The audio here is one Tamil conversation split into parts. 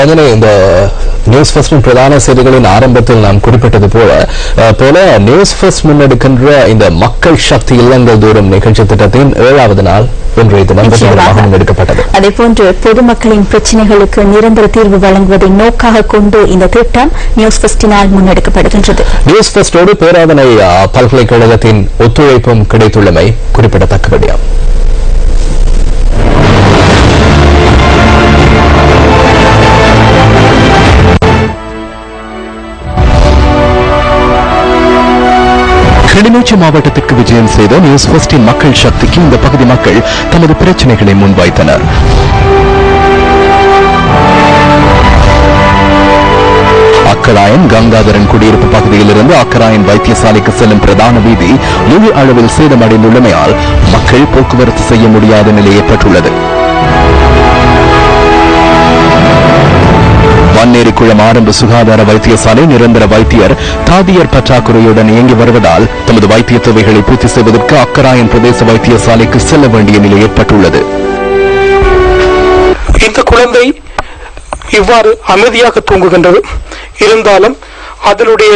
ரஞ்சனி இந்த நியூஸ் ஃபர்ஸ்டின் பிரதான செய்திகளின் ஆரம்பத்தில் நாம் குறிப்பிட்டது போல போல நியூஸ் ஃபர்ஸ்ட் முன்னெடுக்கின்ற இந்த மக்கள் சக்தி இல்லங்கள் தூரம் நிகழ்ச்சி திட்டத்தின் ஏழாவது நாள் இன்றைய தினம் முன்னெடுக்கப்பட்டது. அதேபோன்று பொதுமக்களின் பிரச்சனைகளுக்கு நிரந்தர தீர்வு வழங்குவதை நோக்காக கொண்டு இந்த திட்டம் நியூஸ் ஃபெஸ்டினால் முன்னெடுக்கப்படுகின்றது. நியூஸ் ஃபர்ஸ்டோடு பேராதனை பல்கலைக்கழகத்தின் ஒத்துழைப்பும் கிடைத்துள்ளமை குறிப்பிடத்தக்க கிளிநொச்சி மாவட்டத்திற்கு விஜயம் செய்த நியூஸ் ஃபர்ஸ்டின் மக்கள் சக்திக்கு இந்த பகுதி மக்கள் தமது பிரச்சனைகளை முன்வைத்தனர். அக்கராயன் கங்காதரன் குடியிருப்பு பகுதியிலிருந்து அக்கராயன் வைத்தியசாலைக்கு செல்லும் பிரதான வீதி முழு அளவில் சேதமடைந்துள்ளமையால் மக்கள் போக்குவரத்து செய்ய முடியாத நிலை ஏற்பட்டுள்ளது மேரிக்குளம் ஆரம்ப சுகாதார வைத்தியசாலை நிரந்தர வைத்தியர் தாதியர் பற்றாக்குறையுடன் இயங்கி வருவதால் தமது வைத்திய தேவைகளை பூர்த்தி செய்வதற்கு அக்கராயன் பிரதேச வைத்தியசாலைக்கு செல்ல வேண்டிய நிலை ஏற்பட்டுள்ளது. இந்த குழந்தை இவ்வாறு அமைதியாக தூங்குகின்றது. இருந்தாலும் அதனுடைய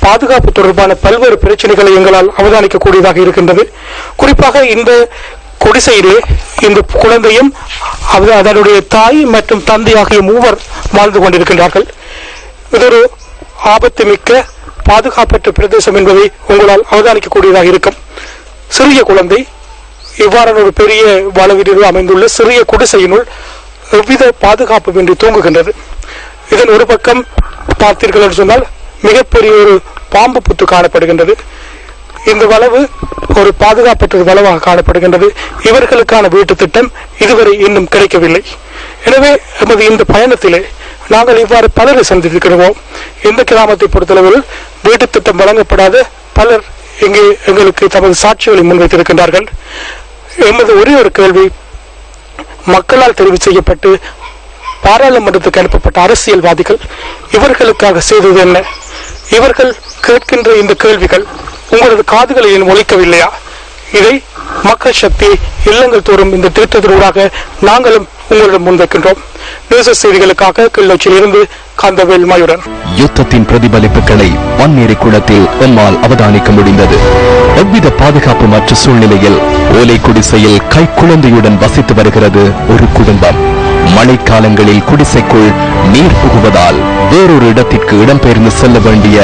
பாதுகாப்பு தொடர்பான பல்வேறு பிரச்சனைகளை எங்களால் அவதானிக்கக்கூடியதாக இருக்கின்றது. குறிப்பாக இந்த குடிசையிலே இந்த குழந்தையும் அது- அதனுடைய தாய் மற்றும் தந்தை ஆகிய மூவர் வாழ்ந்து கொண்டிருக்கின்றார்கள். இது ஒரு ஆபத்து மிக்க பாதுகாப்பற்ற பிரதேசம் என்பதை உங்களால் அவதானிக்கக்கூடியதாக இருக்கும். சிறிய குழந்தை இவ்வாறான ஒரு பெரிய வளவீடு அமைந்துள்ள சிறிய குடிசையினுள் எவ்வித பாதுகாப்புமின்றி தூங்குகின்றது. இதன் ஒரு பக்கம் பார்த்தீர்கள் என்று சொன்னால் மிகப்பெரிய ஒரு பாம்பு புத்து காணப்படுகின்றது. இந்த வளவு ஒரு பாதுகாப்பற்ற வளவாக காணப்படுகின்றது. இவர்களுக்கான வீட்டு திட்டம் இதுவரை இன்னும் கிடைக்கவில்லை. எனவே எமது இந்த பயணத்திலே நாங்கள் இவ்வாறு பலரை சந்தித்திருக்கிறோம். இந்த கிராமத்தை பொறுத்தளவில் வீட்டு திட்டம் வழங்கப்படாத பலர் இங்கே எங்களுக்கு தமது சாட்சிகளை முன்வைத்திருக்கின்றார்கள். எமது ஒரே ஒரு கேள்வி மக்களால் தெரிவு செய்யப்பட்டு பாராளுமன்றத்துக்கு அனுப்பப்பட்ட அரசியல்வாதிகள் இவர்களுக்காக செய்தது என்ன? இவர்கள் கேட்கின்ற இந்த கேள்விகள் உங்களது காதுகளை ஏன் ஒழிக்கவில்லையா இதை மக்கள் சக்தி இல்லங்கள் தோறும் இந்த திருத்தத்தினூடாக நாங்களும் உங்களிடம் முன்வைக்கின்றோம். நியூஸ் செய்திகளுக்காக கிள்ளச்சியிலிருந்து காந்தவேல் மாயுடன் யுத்தத்தின் பிரதிபலிப்புகளை வன்னேரி குளத்தில் எம்மால் அவதானிக்க முடிந்தது. எவ்வித பாதுகாப்பு மற்ற சூழ்நிலையில் ஓலை குடிசையில் கைக்குழந்தையுடன் வசித்து வருகிறது ஒரு குடும்பம். மழைக்காலங்களில் குடிசைக்குள் நீர் புகுவதால் வேறொரு இடத்திற்கு இடம்பெயர்ந்து செல்ல வேண்டிய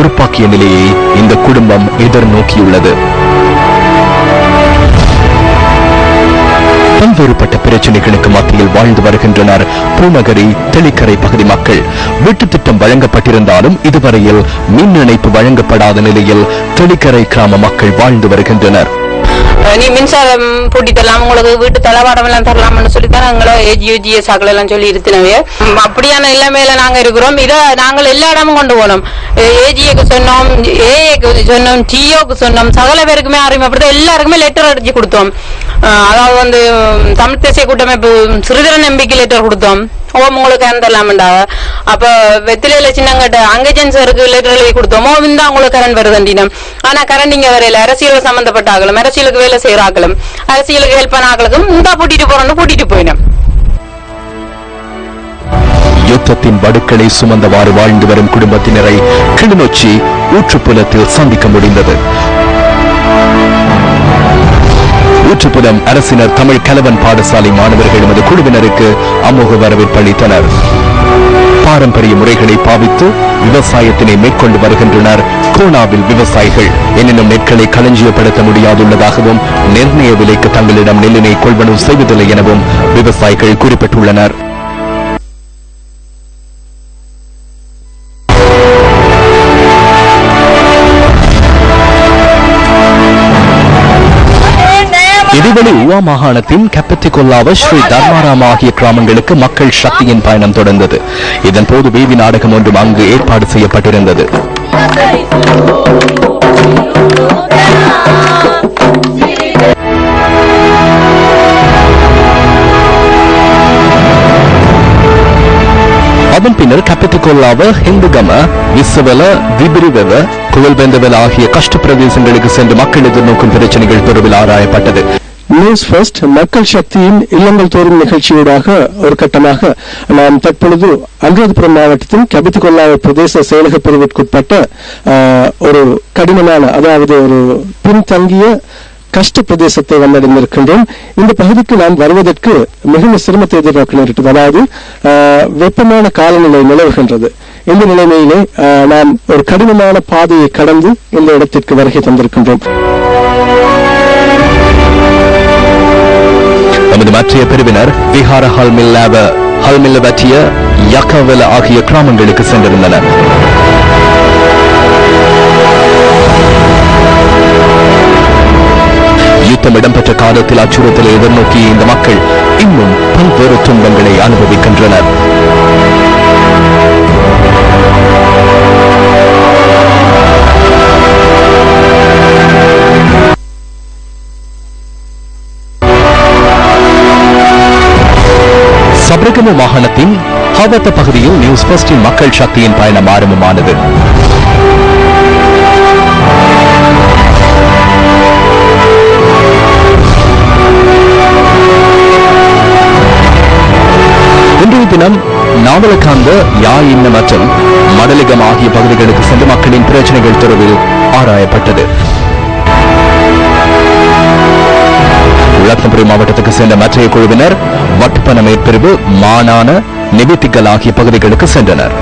துருப்பாக்கிய நிலையை இந்த குடும்பம் எதிர்நோக்கியுள்ளது. பல்வேறுபட்ட பிரச்சனைகளுக்கு மத்தியில் வாழ்ந்து வருகின்றனர் பூநகரி தெளிக்கரை பகுதி மக்கள். வீட்டு திட்டம் வழங்கப்பட்டிருந்தாலும் இதுவரையில் மின் இணைப்பு வழங்கப்படாத நிலையில் தெளிக்கரை கிராம மக்கள் வாழ்ந்து வருகின்றனர். நீ மின்சாரம் பூட்டி தரலாம் உங்களுக்கு வீட்டு தளவாடம் எல்லாம் தரலாம்னு சொல்லி தான் நாங்கள ஏஜியூஜிஎஸ் ஆக்கள் எல்லாம் சொல்லி இருக்கிறவே அப்படியான நிலைமையில நாங்க இருக்கிறோம். இதை நாங்கள் எல்லா இடமும் கொண்டு போனோம். ஏஜிஏக்கு சொன்னோம் ஏஏக்கு சொன்னோம் டிஓக்கு சொன்னோம். சகல பேருக்குமே அறிமுகப்படுத்த எல்லாருக்குமே லெட்டர் அடிச்சு கொடுத்தோம். அதாவது வந்து தமிழ் தேசிய கூட்டமைப்பு சிறுதர நம்பிக்கை லெட்டர் கொடுத்தோம். ஓம் உங்களுக்கு அந்த அப்ப வெத்திலையில சின்னங்கட்ட அங்கஜன் சாருக்கு லெட்டர் எழுதி கொடுத்தோமோ இந்த அவங்களுக்கு கரண்ட் வருதுண்டினம் ஆனா கரண்ட் இங்க வரையில அரசியல் சம்பந்தப்பட்ட ஆகலும் அரசியலுக்கு வேலை செய்யற ஆகலும் அரசியலுக்கு ஹெல்ப் பண்ண ஆகலுக்கும் இந்த கூட்டிட்டு போறோம்னு கூட்டிட்டு போயினோம் யுத்தத்தின் வடுக்களை சுமந்தவாறு வாழ்ந்து வரும் குடும்பத்தினரை கிளிநொச்சி ஊற்றுப்புலத்தில் சந்திக்க முடிந்தது ஊற்றுப்புலம் அரசினர் தமிழ் கலவன் பாடசாலை மாணவர்கள் எமது குழுவினருக்கு அமோக வரவேற்பு அளித்தனர். பாரம்பரிய முறைகளை பாவித்து விவசாயத்தினை மேற்கொண்டு வருகின்றனர் கோனாவில் விவசாயிகள். எனினும் நெற்களை களஞ்சியப்படுத்த முடியாதுள்ளதாகவும் நிர்ணய விலைக்கு தங்களிடம் நெல்லினை கொள்வனும் செய்வதில்லை எனவும் விவசாயிகள் குறிப்பிட்டுள்ளனர். இதுவரை மாகாணத்தின் கெப்பத்திகொல்லாவ ஸ்ரீ தர்மாராம் ஆகிய கிராமங்களுக்கு மக்கள் சக்தியின் பயணம் தொடர்ந்தது. இதன் போது வீதி நாடகம் ஒன்றும் அங்கு ஏற்பாடு செய்யப்பட்டிருந்தது. அதன் பின்னர் கப்பத்திகொல்லாவ ஹிந்துகம விசவல விபிரிவெவ குழல்பெந்தவெல ஆகிய கஷ்ட பிரதேசங்களுக்கு சென்று மக்கள் எதிர்நோக்கும் பிரச்சனைகள் தொடர்பில் ஆராயப்பட்டது. நியூஸ் ஃபர்ஸ்ட் மக்கள் சக்தியின் இல்லங்கள் தோறும் நிகழ்ச்சியூடாக ஒரு கட்டமாக நாம் தற்பொழுது அனுராதபுரம் மாவட்டத்தின் கபித்துக்கொள்ளாத பிரதேச செயலக பிரிவிற்குட்பட்ட ஆஹ், ஒரு கடினமான அதாவது ஒரு பின்தங்கிய கஷ்ட பிரதேசத்தை வந்தடைந்திருக்கின்றோம். இந்த பகுதிக்கு நாம் வருவதற்கு மிகுந்த சிரமத்தை எதிர்நோக்க நேரிட்டது அதாவது ஆஹ், வெப்பமான காலநிலை நிலவுகின்றது. இந்த நிலைமையிலே ஆஹ், நாம் ஒரு கடினமான பாதையை கடந்து இந்த இடத்திற்கு வருகை தந்திருக்கின்றோம். நமது மற்றைய பிரிவினர் விஹார ஹல்மில்லாவ ஹல்மில்லவற்றிய யக்கவல ஆகிய கிராமங்களுக்கு சென்றிருந்தனர். யுத்தம் இடம்பெற்ற காலத்தில் அச்சுறுத்தலை எதிர்நோக்கிய இந்த மக்கள் இன்னும் பல்வேறு துன்பங்களை அனுபவிக்கின்றனர். சபரகம மாகாணத்தின் ஹவத்த பகுதியில் நியூஸ் பஸ்டின் மக்கள் சக்தியின் பயணம் ஆரம்பமானது. இன்றைய தினம் நாவலகாந்த யாயின்ன மற்றும் மடலிகம் ஆகிய பகுதிகளுக்கு சென்று மக்களின் பிரச்சனைகள் தொடர்பில் ஆராயப்பட்டது. ரத்னபுரி மாவட்டத்துக்கு சென்ற மற்றைய குழுவினர் வட்டுப்பன மேற்பிரிவு மானான நெபித்திக்கல் ஆகிய பகுதிகளுக்கு சென்றனர்.